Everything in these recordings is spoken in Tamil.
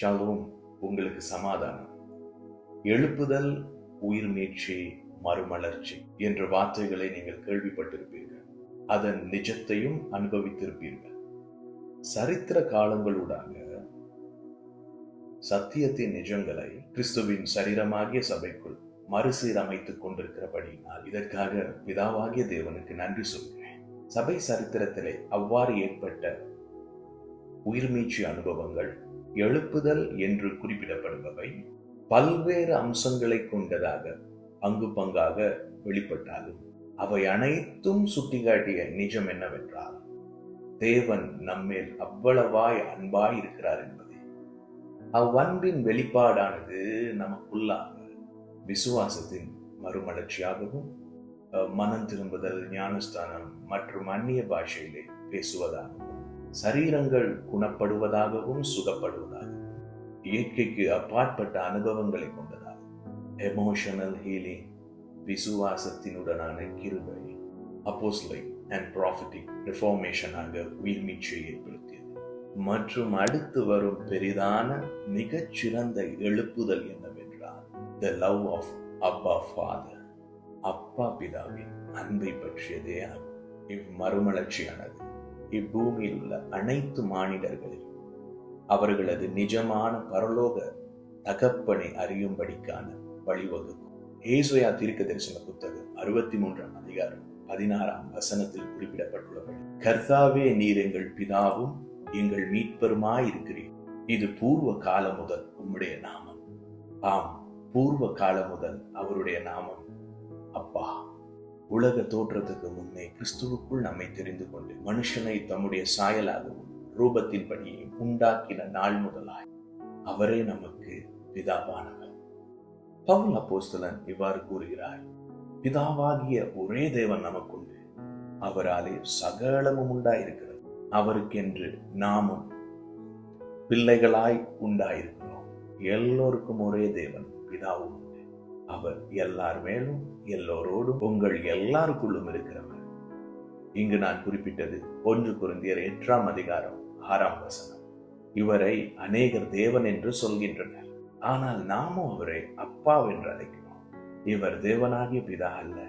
ஷாலோம் உங்களுக்கு சமாதானம். எழுப்புதல் உயிர் மீட்சி மறுமலர்ச்சி என்ற வார்த்தைகளை நீங்கள் கேள்விப்பட்டிருப்பீர்கள். அதன் நிஜத்தையும் அனுபவித்திருப்பீர்கள். சரித்திர காலங்களூடாக சத்தியத்தின் நிஜங்களை கிறிஸ்துவின் சரீரமாகிய சபைக்குள் மறுசீரமைத்துக் கொண்டிருக்கிறபடியினால் இதற்காக பிதாவாகிய தேவனுக்கு நன்றி சொல்கிறேன். சபை சரித்திரத்திலே அவ்வாறு ஏற்பட்ட உயிர்மீச்சு அனுபவங்கள் எழுப்புதல் என்று குறிப்பிடப்படுபவை பல்வேறு அம்சங்களை கொண்டதாக அங்கு பங்காக வெளிப்பட்டாலும் அவை அனைத்தும் சுட்டிக்காட்டிய நிஜம் என்னவென்றால் தேவன் நம்மேல் அவ்வளவாய் அன்பாய் இருக்கிறார் என்பதே. அவ்வன்பின் வெளிப்பாடானது நமக்குள்ளாக விசுவாசத்தின் மறுமலர்ச்சியாகவும் மனம் திரும்புதல் ஞானஸ்தானம் மற்றும் அந்நிய பாஷையிலே பேசுவதாகவும் சரீரங்கள் குணப்படுவதாகவும் சுகப்படுவதாகவும் இயற்கைக்கு அப்பாற்பட்ட அனுபவங்களை கொண்டதாகும் எமோஷனல் ஹீலிங் விசுவாசத்தினுடனான கிருபை அப்போஸ்லை அண்ட் ப்ராஃபிட்டிக் ரிஃபார்மேஷனாக உயிர்மீச்சை ஏற்படுத்தியது. மற்றும் அடுத்து வரும் பெரிதான மிகச்சிறந்த எழுப்புதல் என்னவென்றால் த லவ் ஆஃப் அப்பா ஃபாதர் அப்பா பிதாவின் அன்பை பற்றியதே ஆகும். இம்மறுமலர்ச்சியானது இப்பூமியில் உள்ள அனைத்து மானிடர்களில். அவர்களது நிஜமான பரலோக தகப்பனை அறியும்படிக்கான வழிவகுக்கும். ஏசுயா தீர்க்க தரிசன புத்தகம் அறுபத்தி மூன்றாம் அதிகாரம் பதினாறாம் வசனத்தில் குறிப்பிடப்பட்டுள்ளபடி கர்த்தாவே நீர் எங்கள் பிதாவும் எங்கள் மீட்பருமாயிருக்கிறீர். இது பூர்வ காலம் முதல் உம்முடைய நாமம். ஆம் பூர்வ காலம் முதல் அவருடைய நாமம். அப்பா. உலக தோற்றத்துக்கு முன்னே கிறிஸ்துவுக்குள் நம்மை தெரிந்து கொண்டு மனுஷனை தம்முடைய சாயலாகவும் ரூபத்தின்படியே உண்டாக்கின நாள் முதலாய் அவரே நமக்கு பிதாவானவர். பவுல் அப்போஸ்தலன் இவ்வாறு கூறுகிறார் பிதாவாகிய ஒரே தேவன் நமக்குண்டு. அவராலே சகலமும் உண்டாயிருக்கிறது. அவருக்கென்று நாமும் பிள்ளைகளாய் உண்டாயிருக்கிறோம். எல்லோருக்கும் ஒரே தேவன் பிதாவும் உண்டு அவர் எல்லார் மேலும் எல்லோரோடும் உங்கள் எல்லாருக்குள்ளும் இருக்கிறவர். இங்கு நான் குறிப்பிட்டது ஒன்று குருந்தியர் எட்டாம் அதிகாரம் ஆறாம் வசனம். இவரை அநேகர் தேவன் என்று சொல்கின்றனர். ஆனால் நாமும் அவரை அப்பா என்று அழைக்கிறோம். இவர் தேவனாகிய பிதா அல்ல.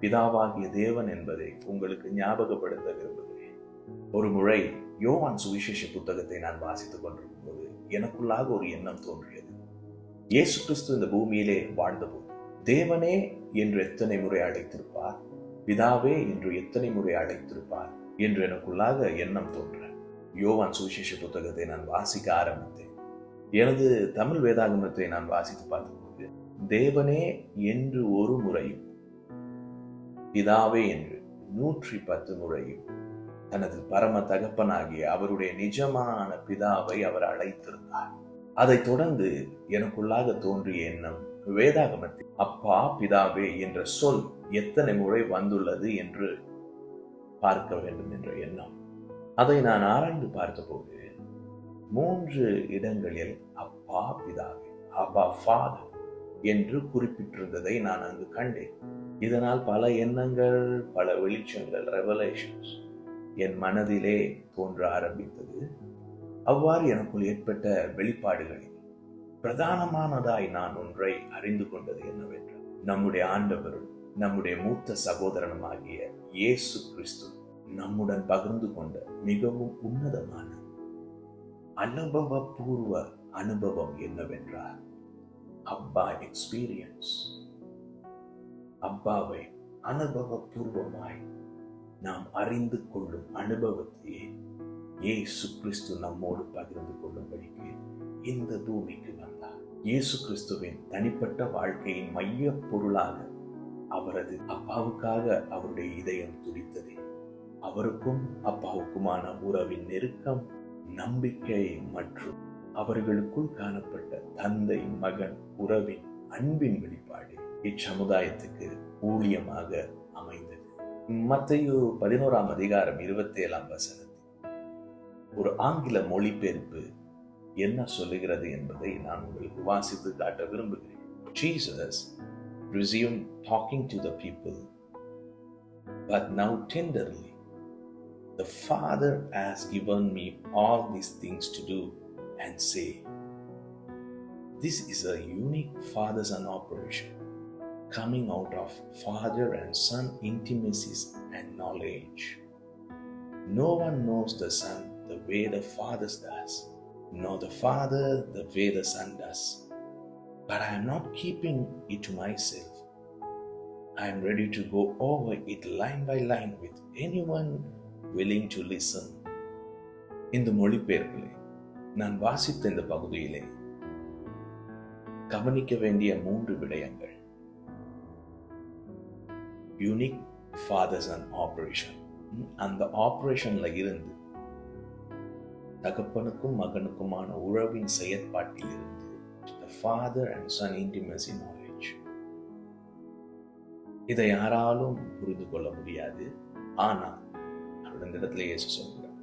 பிதாவாகிய தேவன் என்பதை உங்களுக்கு ஞாபகப்படுத்த விரும்புகிறேன். ஒரு முறை யோவான் சுவிசேஷ புத்தகத்தை நான் வாசித்துக் கொண்டிருக்கும் போது எனக்குள்ளாக ஒரு எண்ணம் தோன்றியது. இயேசு கிறிஸ்து இந்த பூமியிலே வாழ்ந்தபோது தேவனே என்று எத்தனை முறை அழைத்திருப்பார்? பிதாவே என்று எத்தனை முறை அழைத்திருப்பார்? என்று எனக்குள்ளாக எண்ணம் தோன்ற. யோவான் சுவிசேஷ புத்தகத்தை நான் வாசிக்க ஆரம்பித்தேன். எனது தமிழ் வேதாகமத்தை நான் வாசித்து பார்த்தபோது தேவனே என்று ஒரு முறையும் பிதாவே என்று நூற்றி பத்து முறையும் தனது பரம தகப்பனாகிய அவருடைய நிஜமான பிதாவை அவர் அழைத்திருந்தார். அதைத் தொடர்ந்து எனக்குள்ளாக தோன்றிய எண்ணம் வேதாகமத்தில் அப்பா பிதாவே என்ற சொல் எத்தனை முறை வந்துள்ளது என்று பார்க்க வேண்டும் என்ற எண்ணம். அதை நான் ஆராய்ந்து பார்த்தபோது மூன்று இடங்களில் அப்பா பிதாவே அப்பா ஃபாதர் என்று குறிப்பிட்டிருந்ததை நான் அங்கு கண்டேன். இதனால் பல எண்ணங்கள் பல வெளிச்சங்கள் ரெவலேஷன்ஸ் என் மனதிலே தோன்ற ஆரம்பித்தது. அவ்வாறு எனக்குள் ஏற்பட்ட வெளிப்பாடுகளில் பிரதானமானதாய் நான் ஒன்றை அறிந்து கொண்டது என்னவென்றால் நம்முடைய ஆண்டவரும் நம்முடைய மூத்த சகோதரனுமாகிய இயேசு கிறிஸ்து நம்முடன் பகிர்ந்து கொண்ட மிகவும் உன்னதமான அனுபவபூர்வ அனுபவம் என்னவென்றால் அப்பா எக்ஸ்பீரியன்ஸ் அப்பாவை அனுபவபூர்வமாய் நாம் அறிந்து கொள்ளும் அனுபவத்தையே இயேசு கிறிஸ்து நம்மோடு பகிர்ந்து கொள்ளும்படிக்கு இந்த பூமிக்கு வந்தார். இயேசு கிறிஸ்துவின் தனிப்பட்ட வாழ்க்கையின் மைய பொருளாக அவரது அப்பாவுக்காக அவருடைய இதயம் துடித்தது. அவருக்கும் அப்பாவுக்குமான உறவின் நெருக்கம் நம்பிக்கை மற்றும் அவர்களுக்குள் காணப்பட்ட தந்தை மகன் உறவின் அன்பின் வெளிப்பாடு இச்சமுதாயத்துக்கு ஊழியமாக அமைந்தது. மத்தையு பதினோராம் அதிகாரம் இருபத்தி ஏழாம் வசனம். ஒரு ஆங்கில மொழிபெயர்ப்பு என்ன சொல்லுகிறது என்பதை நான் உங்களுக்கு வாசித்து காட்ட விரும்புகிறேன் Jesus resumed talking to the people, but now tenderly, The Father has given me all these things to do, and say, This is a unique father son operation coming out of father and son intimacies and knowledge. No one knows the son the way the father does, nor the father the way the son does. But I am not keeping it to myself. I am ready to go over it line by line with anyone willing to listen. இந்த மொழிபெயர்ப்பிலே நான் வாசித்த இந்த பகுதியிலே கவனிக்க வேண்டிய மூன்று விடயங்கள் யூனிக் ஃபாதர்ஸ் அண்ட் ஆபரேஷன் அந்த ஆபரேஷன்ல இருந்து தகப்பனுக்கும் மகனுக்குமான உறவின் செயற்பாட்டில் இருந்து father and son intimacy knowledge இதை யாராலும் புரிந்து கொள்ள முடியாது. ஆனால் அந்த இடத்துல இயேசு சொல்கிறார்.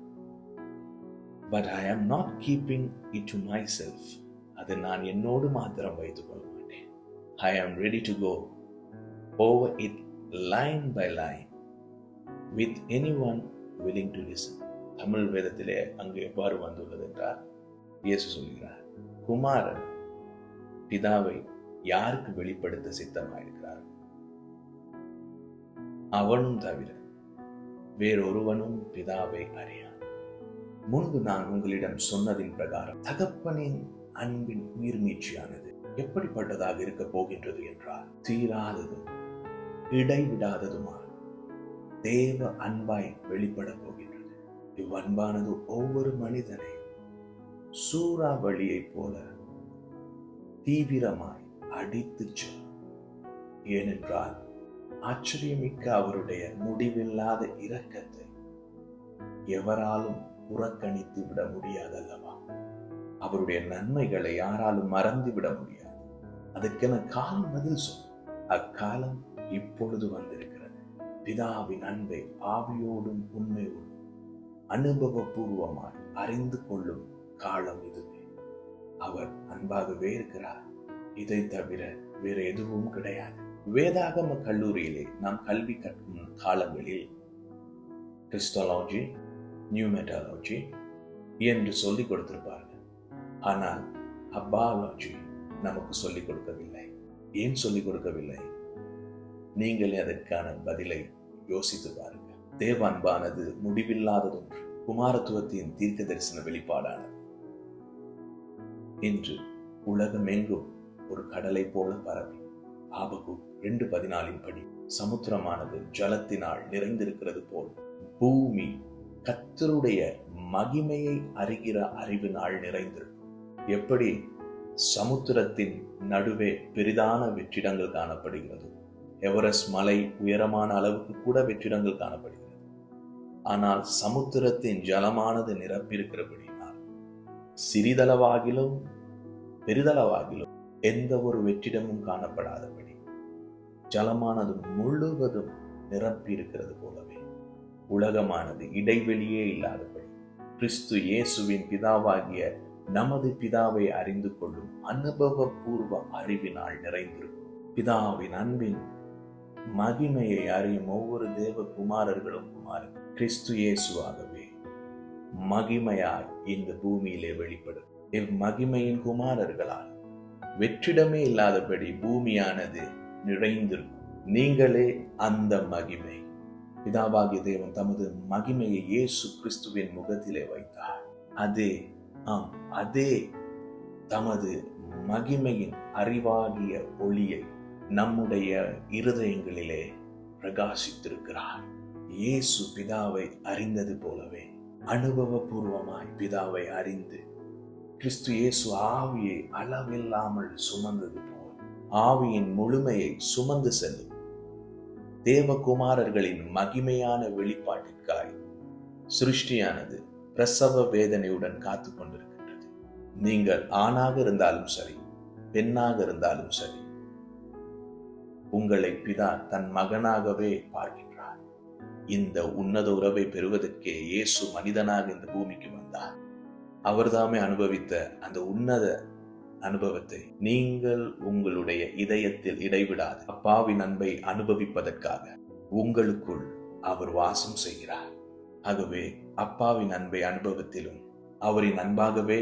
But I am not keeping it to myself அதை நான் என்னோடு மாத்திரம் வைத்துக் கொள்ள மாட்டேன். I am ready to go over it line by line with anyone willing to listen Tamil வேதத்திலே அங்கு எவ்வாறு வந்துள்ளது என்றால் இயேசு சொல்கிறார் குமாரன் பிதாவை யாருக்கு வெளிப்படுத்த சித்தமாயிருக்கிறார்? அவனும் தவிர வேறொருவனும் பிதாவை அறியான். முன்பு நான் உங்களிடம் சொன்னதின் பிரகாரம் தகப்பனின் அன்பின் உயிர் மீட்சியானது எப்படிப்பட்டதாக இருக்க போகின்றது என்றால் தீராததும் இடைவிடாததுமா தேவ அன்பாய் வெளிப்பட போகிறது இவ்வன்பானது ஒவ்வொரு மனிதனை சூறாவளியைப் போல தீவிரமாய் அடித்து செல்லும். ஏனென்றால் ஆச்சரியமிக்க அவருடைய முடிவில்லாத இரக்கத்தை எவராலும் புறக்கணித்து விட முடியாதல்லவா? அவருடைய நன்மைகளை யாராலும் மறந்து விட முடியாது. அதுக்கென காலம் பதில் சொல். அக்காலம் இப்பொழுது வந்திருக்கிறது. பிதாவின் அன்பை ஆவியோடும் உண்மையோடும் அனுபவபூர்வமாய் அறிந்து கொள்ளும் காலம் இதுவே. அவர் அன்பாகவே இருக்கிறார். இதை தவிர வேற எதுவும் கிடையாது. வேதாகம கல்லூரியிலே நாம் கல்வி கற்கும் காலங்களில் கிறிஸ்டாலஜி நியூமெட்டாலஜி என்று சொல்லிக் கொடுத்திருப்பார்கள். ஆனால் அப்பாலஜி நமக்கு சொல்லிக் கொடுக்கவில்லை. ஏன் சொல்லிக் கொடுக்கவில்லை? நீங்களே அதற்கான பதிலை யோசித்து பாருங்கள். தேவ அன்பானது முடிவில்லாததொன்று குமாரத்துவத்தின் தீர்க்க தரிசன வெளிப்பாடானது. இன்று உலகமெங்கும் ஒரு கடலை போல பரவி. ஆபகு ரெண்டு பதினாலின் படி. சமுத்திரமானது ஜலத்தினால் நிறைந்திருக்கிறது போல். பூமி கத்தருடைய மகிமையை அறிகிற அறிவினால் நிறைந்திருக்கும். எப்படி? சமுத்திரத்தின் நடுவே பெரிதான வெற்றிடங்கள் காணப்படுகிறது. எவரெஸ்ட் மலை உயரமான அளவுக்கு கூட வெற்றிடங்கள் காணப்படுகிறது. ஆனால் சமுத்திரத்தின் ஜலமானது நிரப்பியிருக்கிறபடினால் சிறிதளவாகிலும் பெரிதளவாகிலும் எந்த ஒரு வெற்றிடமும் காணப்படாதபடி ஜலமானது முழுவதும் நிரப்பி இருக்கிறது போலவே உலகமானது இடைவெளியே இல்லாதபடி கிறிஸ்து இயேசுவின் பிதாவாகிய நமது பிதாவை அறிந்து கொள்ளும் அனுபவபூர்வ அறிவினால் நிறைந்திருக்கும். பிதாவின் அன்பின் மகிமையை அறியும் ஒவ்வொரு தேவ குமாரர்களும் குமார் கிறிஸ்து இயேசுவாகவே. மகிமையாய் இந்த பூமியிலே வெளிப்படும். இம்மகிமையின் குமாரர்களால். வெற்றிடமே இல்லாதபடி பூமியானது நிறைந்திருக்கும். நீங்களே அந்த மகிமை. பிதாவாகிய தேவன் தமது மகிமையை இயேசு கிறிஸ்துவின் முகத்திலே வைத்தார். அதே ஆம் அதே தமது மகிமையின் அறிவாகிய ஒளியை நம்முடைய இருதயங்களிலே பிரகாசித்திருக்கிறார். இயேசு பிதாவை அறிந்தது போலவே அனுபவபூர்வமாய் பிதாவை அறிந்து கிறிஸ்து இயேசு ஆவியை அளவில்லாமல் சுமந்தது போல் ஆவியின் முழுமையை சுமந்து செல்லும். தேவகுமாரர்களின் மகிமையான வெளிப்பாட்டிற்காய் சிருஷ்டியானது பிரசவ வேதனையுடன் காத்து கொண்டிருக்கின்றது நீங்கள் ஆணாக இருந்தாலும் சரி பெண்ணாக இருந்தாலும் சரி உங்களை பிதா தன் மகனாகவே பார்க்கின்றார். இந்த உன்னத உறவை பெறுவதற்கே இயேசு மனிதனாக இந்த பூமிக்கு வந்தார். அவர்தாமே அனுபவித்த அந்த உன்னத அனுபவத்தை நீங்கள் உங்களுடைய இதயத்தில் இடைவிடாது. அப்பாவின் அன்பை அனுபவிப்பதற்காக உங்களுக்குள் அவர் வாசம் செய்கிறார். ஆகவே அப்பாவின் அன்பை அனுபவத்திலும் அவரின் அன்பாகவே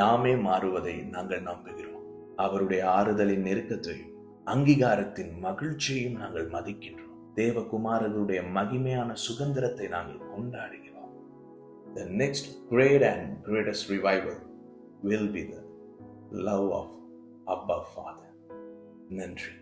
நாமே மாறுவதை நாங்கள் நம்புகிறோம். அவருடைய ஆறுதலின் நெருக்கத்தையும் அங்கீகாரத்தின் மகிழ்ச்சியையும் நாங்கள் மதிக்கின்றோம். தேவகுமாரர்களுடைய மகிமையான சுதந்திரத்தை நாங்கள் கொண்டாடுகிறோம். The next great and greatest revival will be the love of அப்பா ஃபாதர் நன்றி.